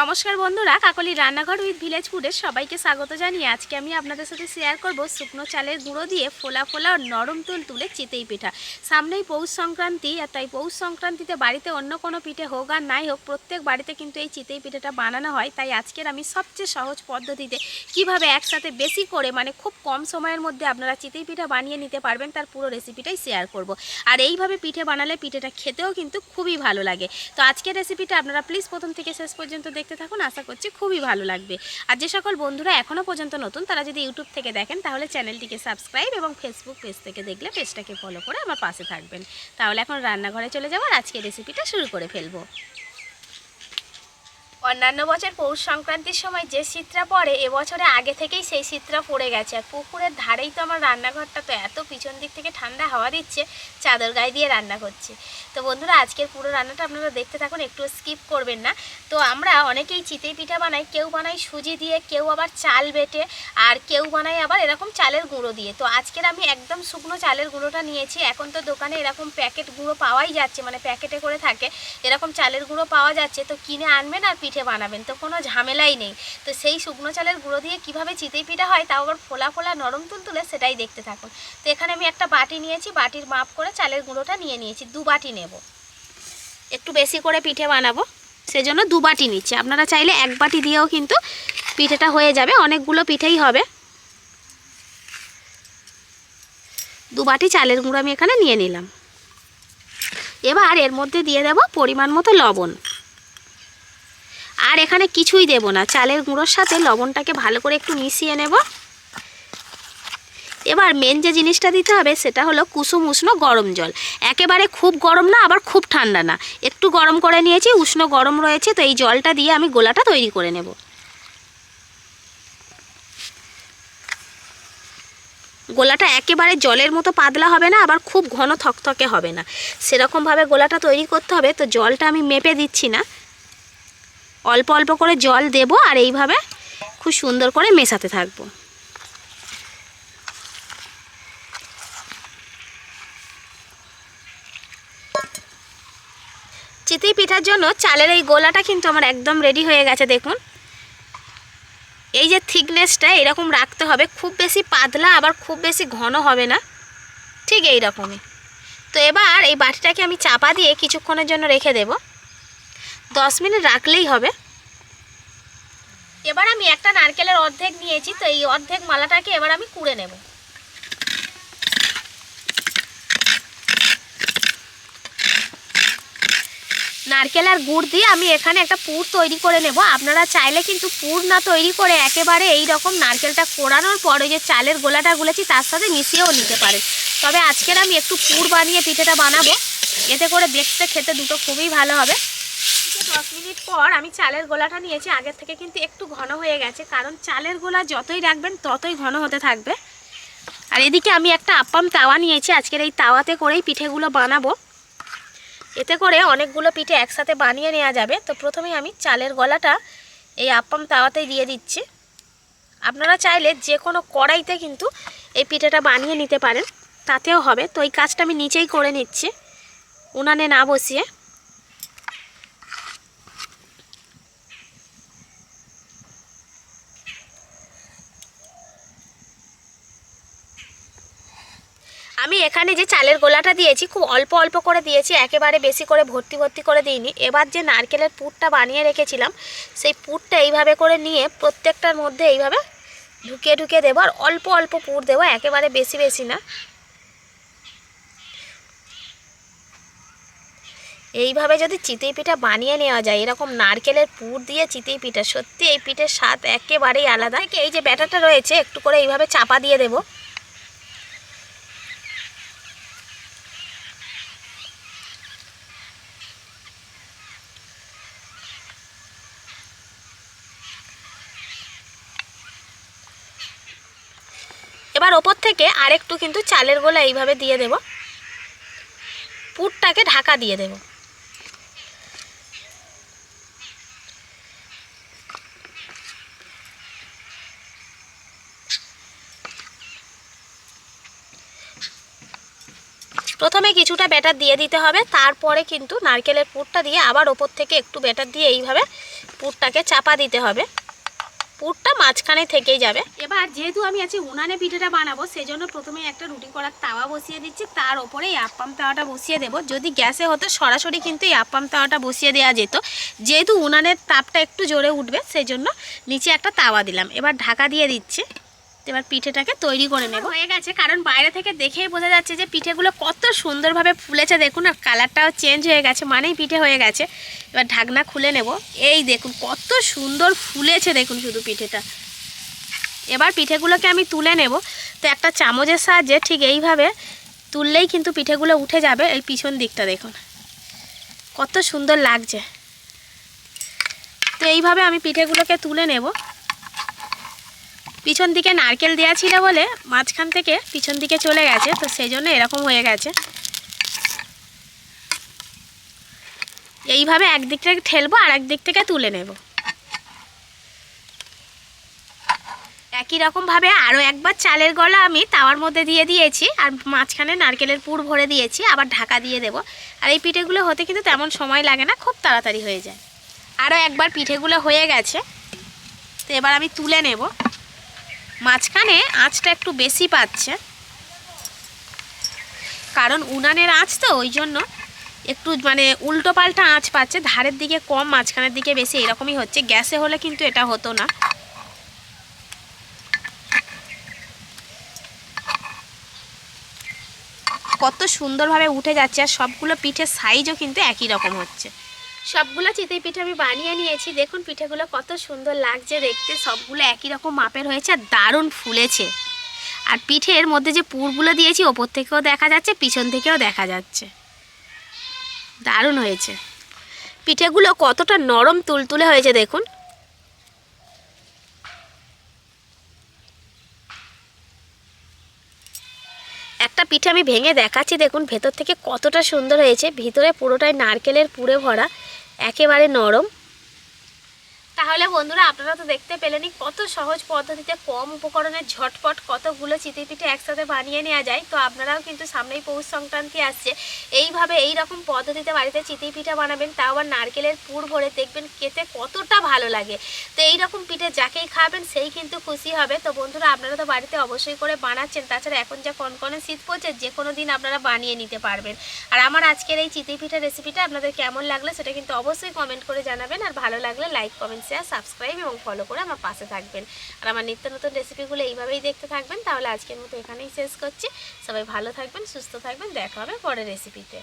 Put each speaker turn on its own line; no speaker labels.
নমস্কার বন্ধুরা, কাকলি রান্নাঘর উইথ ভিলেজ ফুডের সবাইকে স্বাগত জানিয়ে আজকে আমি আপনাদের সাথে শেয়ার করব শুকনো চালের গুঁড়ো দিয়ে ফোলা ফোলা নরম তুল তুলে চিতেই পিঠা। সামনেই পৌষ সংক্রান্তি, আর তাই পৌষ সংক্রান্তিতে বাড়িতে অন্য কোনো পিঠে হোক আর নাই হোক, প্রত্যেক বাড়িতে কিন্তু এই চিতেই পিঠাটা বানানো হয়। তাই আজকের আমি সবচেয়ে সহজ পদ্ধতিতে কীভাবে একসাথে বেশি করে মানে খুব কম সময়ের মধ্যে আপনারা চিতেই পিঠা বানিয়ে নিতে পারবেন, তার পুরো রেসিপিটাই শেয়ার করব। আর এইভাবে পিঠে বানালে পিঠেটা খেতেও কিন্তু খুবই ভালো লাগে। তো আজকের রেসিপিটা আপনারা প্লিজ প্রথম থেকে শেষ পর্যন্ত দেখতে থাকুন, আশা করছি খুবই ভালো লাগবে। আর যে সকল বন্ধুরা এখনও পর্যন্ত নতুন, তারা যদি ইউটিউব থেকে দেখেন, তাহলে চ্যানেলটিকে সাবস্ক্রাইব এবং ফেসবুক পেজ থেকে দেখলে পেজটাকে ফলো করে আমার পাশে থাকবেন। তাহলে এখন রান্নাঘরে চলে যাব আর আজকে রেসিপিটা শুরু করে ফেলব। অন্যান্য বছর পৌষ সংক্রান্তির সময় যে শীতটা পড়ে এবছরে আগে থেকেই সেই শীতটা পড়ে গেছে। আর পুকুরের ধারেই তো আমার রান্নাঘরটা তো এত পিছন দিক থেকে ঠান্ডা হাওয়া দিচ্ছে, চাদর গায়ে দিয়ে রান্না করছি। তো বন্ধুরা, আজকের পুরো রান্নাটা আপনারা দেখতে থাকুন, একটু স্কিপ করবেন না। তো আমরা অনেকেই চিতই পিঠা বানাই, কেউ বানাই সুজি দিয়ে, কেউ আবার চাল বেটে, আর কেউ বানাই আবার এরকম চালের গুঁড়ো দিয়ে। তো আজকের আমি একদম শুকনো চালের গুঁড়োটা নিয়েছি। এখন তো দোকানে এরকম প্যাকেট গুঁড়ো পাওয়াই যাচ্ছে মানে প্যাকেটে করে থাকে, এরকম চালের গুঁড়ো পাওয়া যাচ্ছে। তো কিনে আনবেন আর পিঠে বানাবেন, তো কোনো ঝামেলাই নেই। তো সেই শুকনো চালের গুঁড়ো দিয়ে কীভাবে চিতই পিঠা হয় তাও আবার ফোলা ফোলা নরম তুলতুলে সেটাই দেখতে থাকুন। তো এখানে আমি একটা বাটি নিয়েছি, বাটির মাপ করে চালের গুঁড়োটা নিয়ে নিয়েছি, দু বাটি নেব। একটু বেশি করে পিঠে বানাবো, সেজন্য দু বাটি নিচ্ছি। আপনারা চাইলে এক বাটি দিয়েও কিন্তু পিঠেটা হয়ে যাবে, অনেকগুলো পিঠেই হবে। দু বাটি চালের গুঁড়ো আমি এখানে নিয়ে নিলাম। এবার এর মধ্যে দিয়ে দেব পরিমাণ মতো লবণ। আর এখানে কিছুই দেব না। চালের গুঁড়োর সাথে লবণটাকে ভালো করে একটু মিশিয়ে নেব। এবার মেন যে জিনিসটা দিতে হবে সেটা হলো কুসুম উষ্ণ গরম জল। একেবারে খুব গরম না, আবার খুব ঠান্ডা না। একটু গরম করে নিয়েছি, উষ্ণ গরম রয়েছে, তো এই জলটা দিয়ে আমি গোলাটা তৈরি করে নেব। গোলাটা একেবারে জলের মতো পাতলা হবে না, আবার খুব ঘন থকথকে হবে না। সেরকমভাবে গোলাটা তৈরি করতে হবে, তো জলটা আমি মেপে দিচ্ছি না। অল্প অল্প করে জল দেব আর এইভাবে খুব সুন্দর করে মেশাতে থাকব। চিতই পিঠার জন্য চালের এই গোলাটা কিন্তু আমার একদম রেডি হয়ে গেছে, দেখুন। এই যে থিকনেসটা এরকম রাখতে হবে, খুব বেশি পাতলা আবার খুব বেশি ঘন হবে না। ঠিক এই রকমই তো এবার এই বাটিটাকে আমি চাপা দিয়ে কিছুক্ষণের জন্য রেখে দেব। দশ মিনিট রাখলেই হবে। এবার আমি একটা নারকেলের অর্ধেক নিয়েছি, তো এই অর্ধেক মালাটাকে এবার আমি কুড়ে নেব। নারকেল আর গুড় দিয়ে আমি এখানে একটা পুর তৈরি করে নেব। আপনারা চাইলে কিন্তু পুর না তৈরি করে একেবারে এই রকম নারকেলটা কোড়ানোর পর ওই যে চালের গোলাটা গুলেছি, তার সাথে মিশিয়েও নিতে পারেন। তবে আজকের আমি একটু পুর বানিয়ে পিঠেটা বানাবো। এতে করে দেখতে খেতে দুটো খুবই ভালো হবে। দশ মিনিট পর আমি চালের গোলাটা নিয়েছি। আগের থেকে কিন্তু একটু ঘন হয়ে গেছে, কারণ চালের গোলা যতই রাখবেন ততই ঘন হতে থাকবে। আর এদিকে আমি একটা আপ্পাম তাওয়া নিয়েছি, আজকের এই তাওয়াতে করেই পিঠেগুলো বানাবো। এতে করে অনেকগুলো পিঠে একসাথে বানিয়ে নেওয়া যাবে। তো প্রথমে আমি চালের গলাটা এই আপ্পাম তাওয়াতেই দিয়ে দিচ্ছি। আপনারা চাইলে যে কোনো কড়াইতে কিন্তু এই পিঠেটা বানিয়ে নিতে পারেন, তাতেও হবে। তো এই কাজটা আমি নিচেই করে নিচ্ছি, উনানে না বসিয়ে। আমি এখানে যে চালের গোলাটা দিয়েছি, খুব অল্প অল্প করে দিয়েছি, একেবারে বেশি করে ভর্তি ভর্তি করে দিইনি। এবার যে নারকেলের পুরটা বানিয়ে রেখেছিলাম, সেই পুরটা এইভাবে করে নিয়ে প্রত্যেকটার মধ্যে এইভাবে ঢুকিয়ে ঢুকিয়ে দেবো, আর অল্প অল্প পুর দেবো, একেবারে বেশি বেশি না। এইভাবে যদি চিতই পিঠা বানিয়ে নেওয়া যায়, এরকম নারকেলের পুর দিয়ে চিতই পিঠা, সত্যি এই পিঠের স্বাদ একেবারেই আলাদা। এই যে ব্যাটারটা রয়েছে, একটু করে এইভাবে চাপা দিয়ে দেবো। ওপর থেকে আরেকটু কিন্তু চালের গোলা এইভাবে দিয়ে দেব। পুরটাকে ঢাকা দিয়ে দেব। প্রথমে কিছুটা ব্যাটার দিয়ে দিতে হবে, তারপরে কিন্তু নারকেলের পুরটা দিয়ে আবার ওপর থেকে একটু ব্যাটার দিয়ে এইভাবে পুরটাকে চাপা দিতে হবে। পুরটা মাঝখানে থেকেই যাবে। এবার যেহেতু আমি আছি উনানে পিঠেটা বানাবো সেই জন্য প্রথমে একটা রুটি করার তাওয়া বসিয়ে দিচ্ছি। তার ওপরে এই আপ্পাম তাওয়াটা বসিয়ে দেবো। যদি গ্যাসে হতো, সরাসরি কিন্তু এই আপ্পাম তাওয়াটা বসিয়ে দেওয়া যেত। যেহেতু উনানের তাপটা একটু জোরে উঠবে সেই জন্য নিচে একটা তাওয়া দিলাম। এবার ঢাকা দিয়ে দিচ্ছি। এবার পিঠেটাকে তৈরি করে নেব। হয়ে গেছে, কারণ বাইরে থেকে দেখেই বোঝা যাচ্ছে যে পিঠেগুলো কত সুন্দরভাবে ফুলেছে। দেখুন আর কালারটাও চেঞ্জ হয়ে গেছে, মানেই পিঠে হয়ে গেছে। এবার ঢাকনা খুলে নেব। এই দেখুন, কত সুন্দর ফুলেছে দেখুন শুধু পিঠেটা। এবার পিঠেগুলোকে আমি তুলে নেব। তো একটা চামচের সাহায্যে ঠিক এইভাবে তুললেই কিন্তু পিঠেগুলো উঠে যাবে, এই পিছন দিকটা দেখুন। কত সুন্দর লাগছে। তো এইভাবে আমি পিঠেগুলোকে তুলে নেব। পিছন দিকে নারকেল দেওয়া ছিল বলে মাঝখান থেকে পিছন দিকে চলে গেছে, তো সেই জন্য এরকম হয়ে গেছে। এইভাবে একদিক থেকে ঠেলবো আর একদিক থেকে তুলে নেব। একই রকমভাবে আরও একবার চালের গলা আমি তাওয়ার মধ্যে দিয়ে দিয়েছি, আর মাঝখানে নারকেলের পুর ভরে দিয়েছি, আবার ঢাকা দিয়ে দেব। আর এই পিঠেগুলো হতে কিন্তু তেমন সময় লাগে না, খুব তাড়াতাড়ি হয়ে যায়। আরও একবার পিঠেগুলো হয়ে গেছে, তো এবার আমি তুলে নেব। মাঝখানে আঁচটা একটু বেশি পাচ্ছে। কারণ উনানের আঁচ তো, ওই জন্য একটু মানে উল্টো পাল্টা আঁচ পাচ্ছে। ধারের দিকে কম, মাঝখানের দিকে বেশি, এরকমই হচ্ছে। গ্যাসে হলে কিন্তু এটা হতো না। কত সুন্দরভাবে উঠে যাচ্ছে আর সবগুলো পিঠের সাইজও কিন্তু একই রকম হচ্ছে। সবগুলো চিতই পিঠে আমি বানিয়ে নিয়েছি। দেখুন পিঠেগুলো কত সুন্দর লাগছে দেখতে। সবগুলো একই রকম মাপের হয়েছে আর দারুণ ফুলেছে। আর পিঠের মধ্যে যে পুরগুলো দিয়েছি, ওপর থেকেও দেখা যাচ্ছে, পিছন থেকেও দেখা যাচ্ছে। দারুণ হয়েছে। পিঠেগুলো কতটা নরম তুলতুলে হয়েছে দেখুন। একটা আমি ভেঙে দেখাচ্ছি। দেখুন, ভেতর থেকে কতটা সুন্দর হয়েছে। ভিতরে পুরোটাই নারকেলের পুরে ভরা, একেবারে নরম। তাহলে বন্ধুরা, আপনারা তো দেখতে পেলেনই কত সহজ পদ্ধতিতে কম উপকরণে ঝটপট কতগুলো চিতি পিঠে একসাথে বানিয়ে নেওয়া যায়। তো আপনারাও কিন্তু সামনেই পৌষ সংক্রান্তি আসছে। এইভাবে এই রকম পদ্ধতিতে বাড়িতে চিতি পিঠা বানাবেন, তাও আবার নারকেলের পুর ভরে দেখবেন খেতে কতটা ভালো লাগে। তো এই রকম পিঠে যাকেই খাবেন, সেই কিন্তু খুশি হবে। তো বন্ধুরা, আপনারা তো বাড়িতে অবশ্যই করে বানাচ্ছেন, তাছাড়া এখন যা কনকনে শীত পড়ছে, যে কোনো দিন আপনারা বানিয়ে নিতে পারবেন। আর আমার আজকের এই চিতি পিঠা রেসিপিটা আপনাদের কেমন লাগল, সেটা কিন্তু অবশ্যই কমেন্ট করে জানাবেন। আর ভালো লাগলে লাইক কমেন্ট শেয়ার সাবস্ক্রাইব এবং ফলো করে আমার পাশে থাকবেন। আর আমার নিত্য নতুন রেসিপিগুলো এইভাবেই দেখতে থাকবেন, তাহলে আজকের মতো এখানেই শেষ করছি। সবাই ভালো থাকবেন, সুস্থ থাকবেন, দেখা হবে পরের রেসিপিতে